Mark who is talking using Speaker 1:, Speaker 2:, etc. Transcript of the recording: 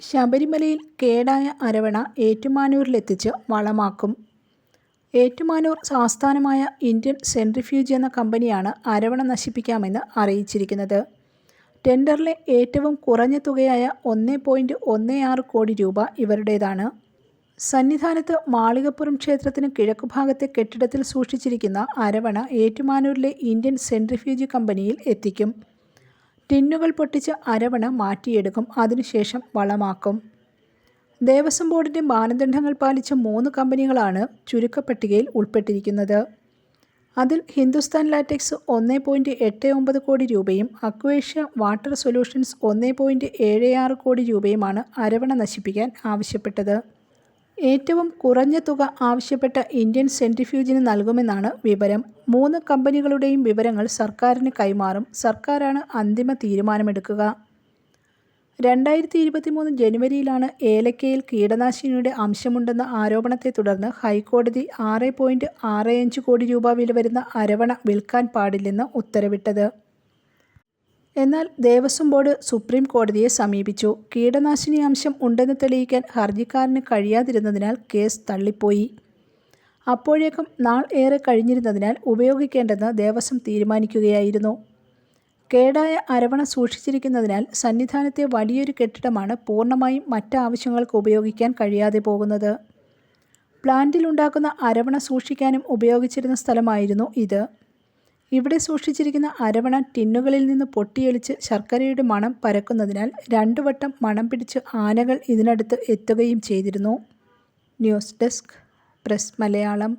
Speaker 1: ശബരിമലയിൽ കേടായ അരവണ ഏറ്റുമാനൂരിലെത്തിച്ച് വളമാക്കും. ഏറ്റുമാനൂർ ആസ്ഥാനമായ ഇന്ത്യൻ സെൻട്രിഫ്യൂജ് എന്ന കമ്പനിയാണ് അരവണ നശിപ്പിക്കാമെന്ന് അറിയിച്ചിരിക്കുന്നത്. ടെൻഡറിലെ ഏറ്റവും കുറഞ്ഞ തുകയായ ഒന്ന് പോയിന്റ് ഒന്ന് ആറ് കോടി രൂപ ഇവരുടേതാണ്. സന്നിധാനത്ത് മാളികപ്പുറം ക്ഷേത്രത്തിന് കിഴക്കുഭാഗത്തെ കെട്ടിടത്തിൽ സൂക്ഷിച്ചിരിക്കുന്ന അരവണ ഏറ്റുമാനൂരിലെ ഇന്ത്യൻ സെൻട്രിഫ്യൂജ് കമ്പനിയിൽ എത്തിക്കും. ടിന്നുകൾ പൊട്ടിച്ച് അരവണ മാറ്റിയെടുക്കും. അതിനുശേഷം വളമാക്കും. ദേവസ്വം ബോർഡിന്റെ മാനദണ്ഡങ്ങൾ പാലിച്ച മൂന്ന് കമ്പനികളാണ് ചുരുക്കപ്പട്ടികയിൽ ഉൾപ്പെട്ടിരിക്കുന്നത്. അതിൽ ഹിന്ദുസ്ഥാൻ ലാറ്റക്സ് ഒന്ന് പോയിന്റ് എട്ട് ഒമ്പത് കോടി രൂപയും അക്വേഷ്യ വാട്ടർ സൊല്യൂഷൻസ് ഒന്ന് പോയിന്റ് ഏഴ് ആറ് കോടി രൂപയുമാണ് അരവണ നശിപ്പിക്കാൻ ആവശ്യപ്പെട്ടത്. ഏറ്റവും കുറഞ്ഞ തുക ആവശ്യപ്പെട്ട ഇന്ത്യൻ സെൻട്രിഫ്യൂജിന് നൽകുമെന്നാണ് വിവരം. മൂന്ന് കമ്പനികളുടെയും വിവരങ്ങൾ സർക്കാരിന് കൈമാറും. സർക്കാരാണ് അന്തിമ തീരുമാനമെടുക്കുക. രണ്ടായിരത്തി ഇരുപത്തിമൂന്ന് ജനുവരിയിലാണ് ഏലക്കയിൽ കീടനാശിനിയുടെ അംശമുണ്ടെന്ന ആരോപണത്തെ തുടർന്ന് ഹൈക്കോടതി ആറ് പോയിന്റ് ആറ് അഞ്ച് കോടി രൂപ വില വരുന്ന അരവണ വിൽക്കാൻ പാടില്ലെന്ന് ഉത്തരവിട്ടത്. എന്നാൽ ദേവസ്വം ബോർഡ് സുപ്രീം കോടതിയെ സമീപിച്ചു. കീടനാശിനി അംശം ഉണ്ടെന്ന് തെളിയിക്കാൻ ഹർജിക്കാരന് കഴിയാതിരുന്നതിനാൽ കേസ് തള്ളിപ്പോയി. അപ്പോഴേക്കും നാൾ ഏറെ കഴിഞ്ഞിരുന്നതിനാൽ ഉപയോഗിക്കേണ്ടെന്ന് ദേവസ്വം തീരുമാനിക്കുകയായിരുന്നു. കേടായ അരവണ സൂക്ഷിച്ചിരിക്കുന്നതിനാൽ സന്നിധാനത്തെ വലിയൊരു കെട്ടിടമാണ് പൂർണമായും മറ്റാവശ്യങ്ങൾക്ക് ഉപയോഗിക്കാൻ കഴിയാതെ പോകുന്നത്. പ്ലാന്റിലുണ്ടാക്കുന്ന അരവണ സൂക്ഷിക്കാനും ഉപയോഗിച്ചിരുന്ന സ്ഥലമായിരുന്നു ഇത്. ഇവിടെ സൂക്ഷിച്ചിരിക്കുന്ന അരവണ ടിന്നുകളിൽ നിന്ന് പൊട്ടിയൊലിച്ച് ശർക്കരയുടെ മണം പരക്കുന്നതിനാൽ രണ്ടു വട്ടം മണം പിടിച്ച് ആനകൾ ഇതിനടുത്ത് എത്തുകയും ചെയ്തിരുന്നു. News desk press Malayalam.